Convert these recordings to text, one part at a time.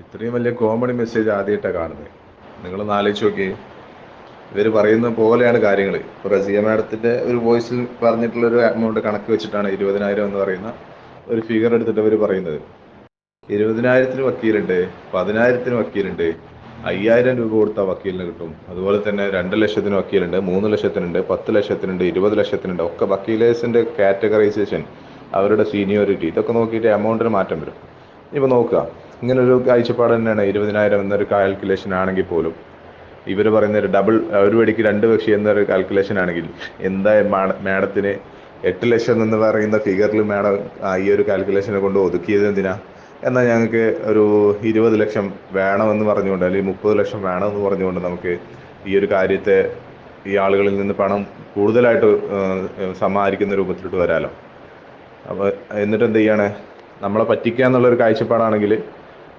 ഇത്രയും വലിയ comedy message ആദ്യമായിട്ടാണ് കാണുന്നത് നിങ്ങൾ ആലോചിച്ച് നോക്കിയേ. ഇവർ പറയുന്ന പോലെയാണ് കാര്യങ്ങൾ ഇപ്പോൾ റസിയ മാഡത്തിന്റെ ഒരു വോയിസിൽ പറഞ്ഞിട്ടുള്ള ഒരു എമൗണ്ട് കണക്ക് വെച്ചിട്ടാണ് ഇരുപതിനായിരം എന്ന് പറയുന്ന ഒരു ഫിഗർ എടുത്തിട്ട് അവർ പറയുന്നത്. ഇരുപതിനായിരത്തിന് വക്കീലുണ്ട് പതിനായിരത്തിന് വക്കീലുണ്ട് അയ്യായിരം രൂപ കൊടുത്ത വക്കീലിന് കിട്ടും. അതുപോലെ തന്നെ രണ്ട് ലക്ഷത്തിന് വക്കീലുണ്ട് മൂന്ന് ലക്ഷത്തിനുണ്ട് പത്ത് ലക്ഷത്തിനുണ്ട് ഇരുപത് ലക്ഷത്തിനുണ്ട്. ഒക്കെ വക്കീലേഴ്സിന്റെ കാറ്റഗറൈസേഷൻ അവരുടെ സീനിയോറിറ്റി ഇതൊക്കെ നോക്കിയിട്ട് എമൗണ്ടിന് മാറ്റം വരും. ഇപ്പോൾ നോക്കുക. ഇങ്ങനെ ഒരു കാഴ്ചപ്പാട് തന്നെയാണ്. ഇരുപതിനായിരം എന്നൊരു കാൽക്കുലേഷൻ ആണെങ്കിൽ പോലും. ഇവർ പറയുന്ന ഒരു ഡബിൾ ഒരു വെടിക്ക് രണ്ട് പക്ഷി എന്നൊരു കാൽക്കുലേഷൻ ആണെങ്കിൽ എന്താ മാഡത്തിന് എട്ട് ലക്ഷം എന്ന് പറയുന്ന ഫിഗറിൽ മാഡം ഈ ഒരു കാൽക്കുലേഷനെ കൊണ്ട് ഒതുക്കിയത് എന്തിനാ? എന്നാൽ ഞങ്ങൾക്ക് ഒരു ഇരുപത് ലക്ഷം വേണമെന്ന് പറഞ്ഞുകൊണ്ട് അല്ലെങ്കിൽ മുപ്പത് ലക്ഷം വേണമെന്ന് പറഞ്ഞുകൊണ്ട് നമുക്ക് ഈ ഒരു കാര്യത്തെ ഈ ആളുകളിൽ നിന്ന് പണം കൂടുതലായിട്ട് സമാഹരിക്കുന്ന രൂപത്തിലോട്ട് വരാലോ. അപ്പോൾ എന്നിട്ട് എന്ത് ചെയ്യാണ്? നമ്മളെ പറ്റിക്കുക എന്നുള്ളൊരു കാഴ്ചപ്പാടാണെങ്കിൽ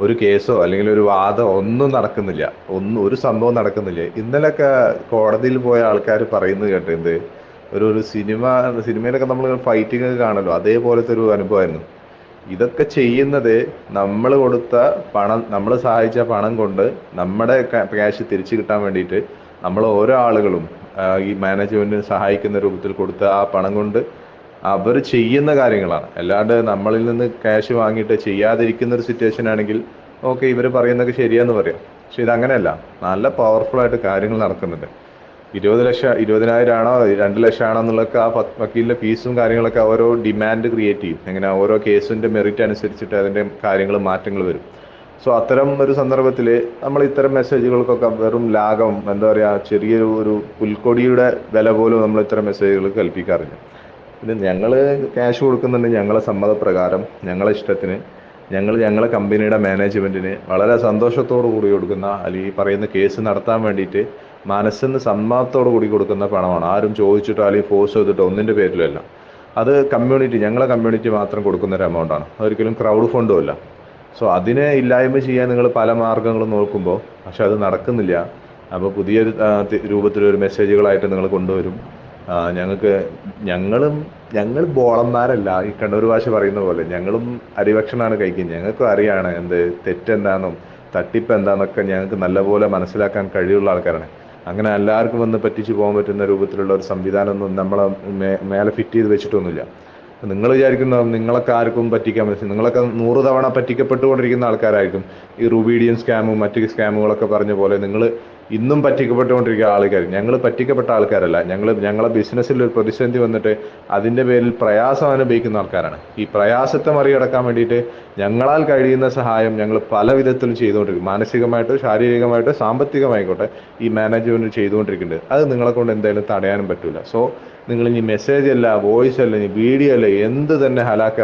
ഒരു കേസോ അല്ലെങ്കിൽ ഒരു വാദം ഒന്നും നടക്കുന്നില്ല. ഒന്നും ഒരു സംഭവം നടക്കുന്നില്ല. ഇന്നലെയൊക്കെ കോടതിയിൽ പോയ ആൾക്കാർ പറയുന്നത് കേട്ടേണ്ട് ഒരു ഒരു സിനിമ സിനിമയിലൊക്കെ നമ്മൾ ഫൈറ്റിംഗ് ഒക്കെ കാണല്ലോ അതേപോലത്തെ ഒരു അനുഭവമായിരുന്നു. ഇതൊക്കെ ചെയ്യുന്നത് നമ്മൾ കൊടുത്ത പണം നമ്മൾ സഹായിച്ച പണം കൊണ്ട് നമ്മുടെ ക്യാഷ് തിരിച്ചു കിട്ടാൻ വേണ്ടിയിട്ട് നമ്മൾ ഓരോ ആളുകളും ഈ മാനേജ്മെന്റിന് സഹായിക്കുന്ന രൂപത്തിൽ കൊടുത്ത ആ പണം കൊണ്ട് അവർ ചെയ്യുന്ന കാര്യങ്ങളാണ്. അല്ലാണ്ട് നമ്മളിൽ നിന്ന് ക്യാഷ് വാങ്ങിയിട്ട് ചെയ്യാതിരിക്കുന്ന ഒരു സിറ്റുവേഷൻ ആണെങ്കിൽ ഓക്കെ ഇവർ പറയുന്നതൊക്കെ ശരിയാന്ന് പറയാം. പക്ഷെ ഇത് അങ്ങനെയല്ല നല്ല പവർഫുൾ ആയിട്ട് കാര്യങ്ങൾ നടക്കുന്നുണ്ട്. ഇരുപത് ലക്ഷം ഇരുപതിനായിരം ആണോ രണ്ട് ലക്ഷം ആണോ എന്നുള്ളൊക്കെ ആ വക്കീലിന്റെ ഫീസും കാര്യങ്ങളൊക്കെ ഓരോ ഡിമാൻഡ് ക്രിയേറ്റ് ചെയ്യും. എങ്ങനെ ഓരോ കേസിന്റെ മെറിറ്റ് അനുസരിച്ചിട്ട് അതിന്റെ കാര്യങ്ങൾ മാറ്റങ്ങൾ വരും. സോ അത്തരം ഒരു സന്ദർഭത്തിൽ നമ്മൾ ഇത്തരം മെസ്സേജുകൾക്കൊക്കെ വെറും ലാഘം എന്താ പറയുക ചെറിയൊരു ഒരു പുൽക്കൊടിയുടെ വില പോലും നമ്മൾ ഇത്തരം മെസ്സേജുകൾ കൽപ്പിക്കാറില്ല. പിന്നെ ഞങ്ങൾ ക്യാഷ് കൊടുക്കുന്നുണ്ട് ഞങ്ങളെ സമ്മതപ്രകാരം ഞങ്ങളെ ഇഷ്ടത്തിന്. ഞങ്ങൾ ഞങ്ങളെ കമ്പനിയുടെ മാനേജ്മെന്റിന് വളരെ സന്തോഷത്തോടു കൂടി കൊടുക്കുന്ന അല്ലെങ്കിൽ പറയുന്ന കേസ് നടത്താൻ വേണ്ടിയിട്ട് മനസ്സിന് സമ്മതത്തോടു കൂടി കൊടുക്കുന്ന പണമാണ്. ആരും ചോദിച്ചിട്ടോ അല്ലെങ്കിൽ ഫോഴ്സ് ചെയ്തിട്ടോ ഒന്നിന്റെ പേരിലല്ല. അത് കമ്മ്യൂണിറ്റി ഞങ്ങളെ കമ്മ്യൂണിറ്റി മാത്രം കൊടുക്കുന്ന ഒരു എമൗണ്ടാണ് അതൊരിക്കലും ക്രൗഡ് ഫണ്ടും അല്ല. സോ അതിനെ ഇല്ലായ്മ ചെയ്യാൻ നിങ്ങൾ പല മാർഗങ്ങളും നോക്കുമ്പോൾ പക്ഷെ അത് നടക്കുന്നില്ല. അപ്പോൾ തി- രൂപത്തിലൊരു മെസ്സേജുകളായിട്ട് നിങ്ങൾ കൊണ്ടുവരും. ഞങ്ങൾക്ക് ഞങ്ങളും ഞങ്ങൾ ബോളന്മാരല്ല. ഈ കണ്ണൂർ ഭാഷ പറയുന്ന പോലെ ഞങ്ങളും അരിഭക്ഷണമാണ് കഴിക്കുന്നത്. ഞങ്ങൾക്കും അറിയാണ് എന്ത് തെറ്റെന്താണെന്നും തട്ടിപ്പ് എന്താണെന്നൊക്കെ ഞങ്ങൾക്ക് നല്ലപോലെ മനസ്സിലാക്കാൻ കഴിവുള്ള ആൾക്കാരാണ്. അങ്ങനെ എല്ലാവർക്കും വന്ന് പറ്റിച്ചു പോകാൻ പറ്റുന്ന രൂപത്തിലുള്ള ഒരു സംവിധാനമൊന്നും നമ്മളെ മേലെ ഫിറ്റ് ചെയ്ത് വെച്ചിട്ടൊന്നുമില്ല. നിങ്ങൾ വിചാരിക്കുന്ന നിങ്ങളൊക്കെ ആർക്കും പറ്റിക്കാൻ പറ്റും നിങ്ങളൊക്കെ നൂറ് തവണ പറ്റിക്കപ്പെട്ടുകൊണ്ടിരിക്കുന്ന ആൾക്കാരായിരിക്കും ഈ റുബീഡിയൻ സ്കാമും മറ്റ് സ്കാമുകളൊക്കെ പറഞ്ഞ പോലെ നിങ്ങൾ ഇന്നും പറ്റിക്കപ്പെട്ടുകൊണ്ടിരിക്കുന്ന ആൾക്കാർ ഞങ്ങൾ പറ്റിക്കപ്പെട്ട ആൾക്കാരല്ല. ഞങ്ങൾ ഞങ്ങളെ ബിസിനസ്സിൽ ഒരു പ്രതിസന്ധി വന്നിട്ട് അതിന്റെ പേരിൽ പ്രയാസം അനുഭവിക്കുന്ന ആൾക്കാരാണ്. ഈ പ്രയാസത്തെ മറികടക്കാൻ വേണ്ടിയിട്ട് ഞങ്ങളാൽ കഴിയുന്ന സഹായം ഞങ്ങൾ പല വിധത്തിലും ചെയ്തുകൊണ്ടിരിക്കും. മാനസികമായിട്ടോ ശാരീരികമായിട്ടോ സാമ്പത്തികമായിക്കോട്ടെ ഈ മാനേജ്മെന്റ് ചെയ്തുകൊണ്ടിരിക്കുന്നുണ്ട്. അത് നിങ്ങളെ കൊണ്ട് എന്തായാലും തടയാനും പറ്റില്ല സോ നിങ്ങൾ ഇനി മെസ്സേജ് അല്ല വോയിസ് അല്ല ഇനി വീഡിയോ അല്ല എന്ത് തന്നെ ഹലാക്ക